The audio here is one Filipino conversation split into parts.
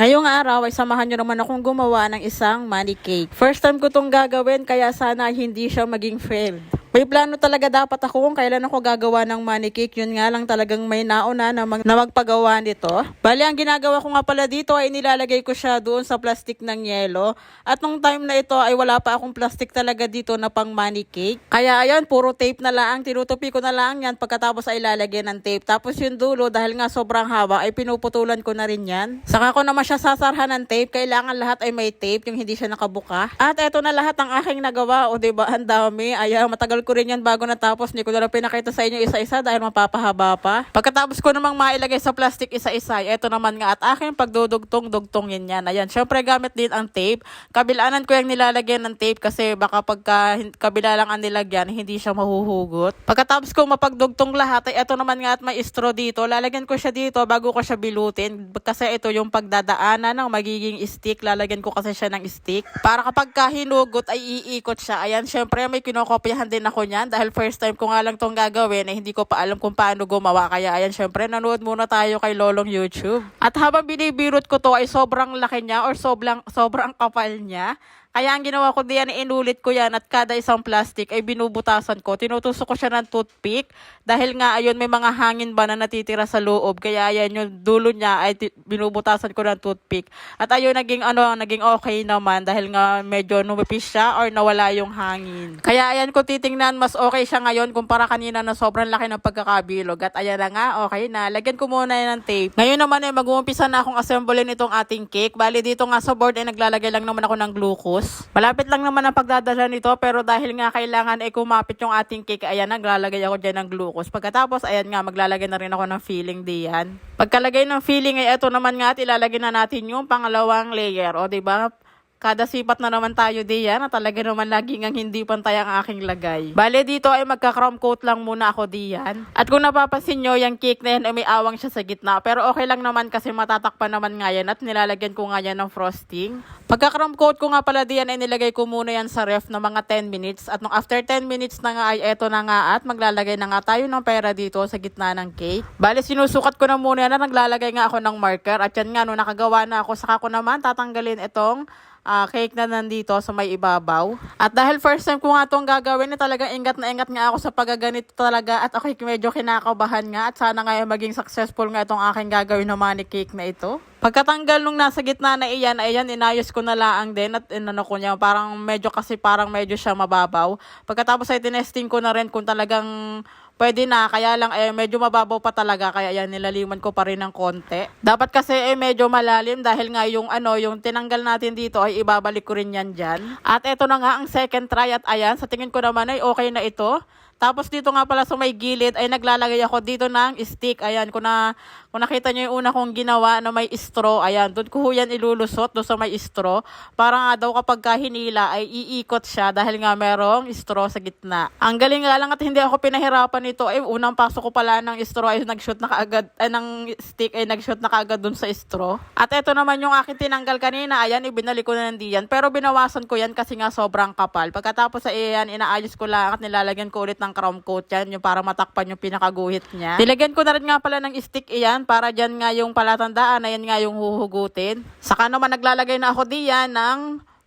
Ngayong araw ay samahan nyo naman akong gumawa ng isang money cake. First time ko tong gagawin kaya sana hindi siya maging failed. May plano talaga dapat ako kung kailan ako gagawa ng money cake. Yun nga lang talagang may nauna na, mag, na magpagawa nito. Bali, ang ginagawa ko nga pala dito ay nilalagay ko siya doon sa plastic ng yelo. At nung time na ito ay wala pa akong plastic talaga dito na pang money cake. Kaya ayan, puro tape na lang. Tinutupi ko na lang yan pagkatapos ay ilalagay ng tape. Tapos yung dulo, dahil nga sobrang haba, ay pinuputulan ko na rin yan. Saka ko naman siya sasarhan ng tape. Kailangan lahat ay may tape, yung hindi siya nakabuka. At eto na lahat ang aking nagawa. O diba, ang dami. Ayan, matagal ko rin yan bago natapos. Hindi ko na pinakita sa inyo isa-isa dahil mapapahaba pa. Pagkatapos ko namang mailagay sa plastic isa-isa, eto naman nga at aking pagdudugtong-dugtongin yan. Ayan, syempre gamit din ang tape. Kabilaanan ko yung nilalagyan ng tape kasi baka pagka kabila lang ang nilagyan, hindi siya mahuhugot. Pagkatapos ko mapagdugtong lahat, ay eto naman nga at may straw dito. Lalagyan ko siya dito bago ko siya bilutin. Kasi ito yung pagdadaanan ng magiging stick. Lalagyan ko kasi siya ng stick. Para kapag ka hinugot ay iikot siya. Ayan, syempre may kinokopyahan din ako niyan dahil first time ko nga lang tong gagawin eh hindi ko pa alam kung paano gumawa. Kaya ayan, syempre nanood muna tayo kay Lolong YouTube. At habang binibirot ko to ay sobrang laki niya or sobrang, sobrang kapal niya. Kaya ang ginawa ko diyan, inulit ko yan at kada isang plastic ay binubutasan ko. Tinutusok ko siya ng toothpick dahil nga ayun may mga hangin ba na natitira sa loob. Kaya ayan yung dulo niya ay binubutasan ko ng toothpick. At ayun naging ano, naging okay naman dahil nga medyo numipis siya or nawala yung hangin. Kaya ayan ko titingnan mas okay siya ngayon kumpara kanina na sobrang laki ng pagkakabilog. At ayan na nga, okay na. Lagyan ko muna yan ng tape. Ngayon naman ay mag-uumpisa na akong assemblein itong ating cake. Bali dito nga sa board ay naglalagay lang naman ako ng glucose. Malapit lang naman ang pagdadala nito pero dahil nga kailangan ay kumapit yung ating cake, ayan naglalagay ako dyan ng glucose. Pagkatapos, ayan nga, maglalagay na rin ako ng filling diyan. Pagkalagay ng filling ay ito naman nga at ilalagay na natin yung pangalawang layer. O, ba? Kada sipat na naman tayo diyan na talaga naman lagi ngang hindi pantay ang aking lagay. Bale dito ay magka-chrome coat lang muna ako diyan. At kung napapansin nyo, yung cake na yan ay may awang siya sa gitna. Pero okay lang naman kasi matatakpan naman nga yan at nilalagyan ko nga yan ng frosting. Pagka-chrome coat ko nga pala diyan ay nilagay ko muna yan sa ref na mga 10 minutes. At nung after 10 minutes na nga ay eto na nga at maglalagay na nga tayo ng pera dito sa gitna ng cake. Bale sinusukat ko na muna yan at naglalagay nga ako ng marker. At yan nga, nung nakagawa na ako, saka ko naman tatanggalin itong ah, cake na nandito sa may ibabaw. At dahil first time ko nga itong gagawin, na talagang ingat na ingat nga ako sa pagaganito talaga at ako'y medyo kinakabahan nga at sana nga maging successful nga itong aking gagawin na money cake na ito. Pagkatanggal nung nasa gitna na iyan, ayan, inayos ko na laang din at inano ko niya, parang medyo kasi parang medyo siya mababaw. Pagkatapos ay tinesting ko na rin kung talagang pwede na, kaya lang eh medyo mababaw pa talaga, kaya yan nilaliman ko pa rin ng konti. Dapat kasi eh medyo malalim dahil nga yung ano, yung tinanggal natin dito ay ibabalik ko rin yan dyan. At eto na nga ang second try at ayan, sa tingin ko naman ay okay na ito. Tapos dito nga pala sa may gilid ay naglalagay ako dito ng stick. Ayan, kung, na, kung nakita nyo yung una kong ginawa na may straw, ayan, doon ko yan ilulusot doon sa may straw. Para nga daw kapag ka ay iikot siya dahil nga merong straw sa gitna. Ang galing nga lang at hindi ako pinahirapan nito. Ay, unang pasok ko pala ng straw ay nag-shoot na kaagad, ay ng stick ay nag-shoot na kaagad doon sa straw. At eto naman yung aking tinanggal kanina, ayan, ibinalik ko na nandiyan. Pero binawasan ko yan kasi nga sobrang kapal. Pagkatapos ay ayan, inaayos ko lang at nilalagyan ko ulit ng chrome coat yan, yung para matakpan yung pinakaguhit niya. Nilagyan ko na rin nga pala ng stick iyan para dyan nga yung palatandaan na yan nga yung huhugutin. Saka naman naglalagay na ako diyan ng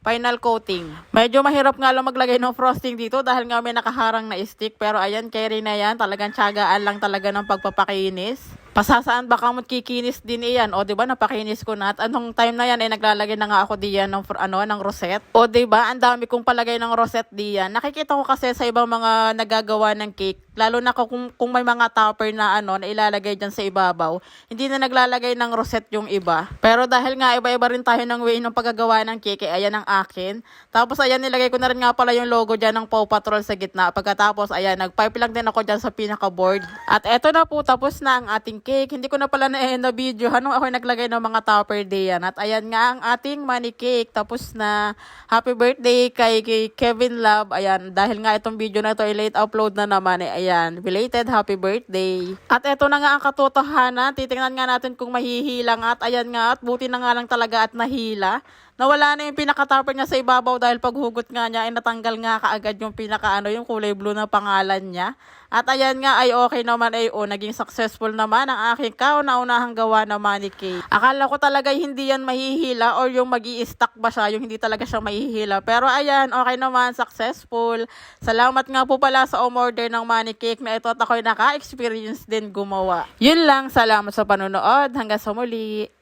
final coating. Medyo mahirap nga lang maglagay ng frosting dito dahil nga may nakaharang na stick. Pero ayan, carry na yan. Talagang tiyagaan lang talaga ng pagpapakinis. Pasasaan baka mo kikinis din iyan. O, di ba, napakinis ko na. At anong time na yan, ay naglalagay na nga ako diyan ng, ano, ng rosette. O, di ba, ang dami kong palagay ng rosette diyan. Nakikita ko kasi sa ibang mga nagagawa ng cake, lalo na kung, kung may mga topper na ano, na ilalagay dyan sa ibabaw, hindi na naglalagay ng rosette yung iba. Pero dahil nga iba-iba rin tayo ng way ng paggagawa ng cake, ayan ang akin. Tapos ayan, nilagay ko na rin nga pala yung logo dyan ng Paw Patrol sa gitna. Pagkatapos, ayan, nagpipe lang din ako dyan sa pinaka-board. At eto na po, tapos na ang ating cake. Hindi ko na pala na na video. Ano ako naglagay ng mga topper day yan. At ayan nga ang ating money cake. Tapos na happy birthday kay, kay Kevin Love. Ayan, dahil nga itong video na ito ay late upload na naman. Eh, ayan, belated happy birthday. At eto na nga ang katotohanan. Titingnan nga natin kung mahihila nga. At ayan nga, at buti na nga lang talaga at nahila. Nawala na yung pinaka-topper niya sa ibabaw dahil paghugot nga niya ay natanggal nga kaagad yung pinaka ano, yung kulay blue na pangalan niya. At ayan nga ay okay naman ay oh, naging successful naman ang aking kauna-unahang gawa na cake. Akala ko talaga hindi yan mahihila or yung mag stuck ba siya, yung hindi talaga siya mahihila. Pero ayan, okay naman, successful. Salamat nga po pala sa umorder ng money cake na ito at ako'y naka-experience din gumawa. Yun lang, salamat sa panonood. Hanggang sa muli.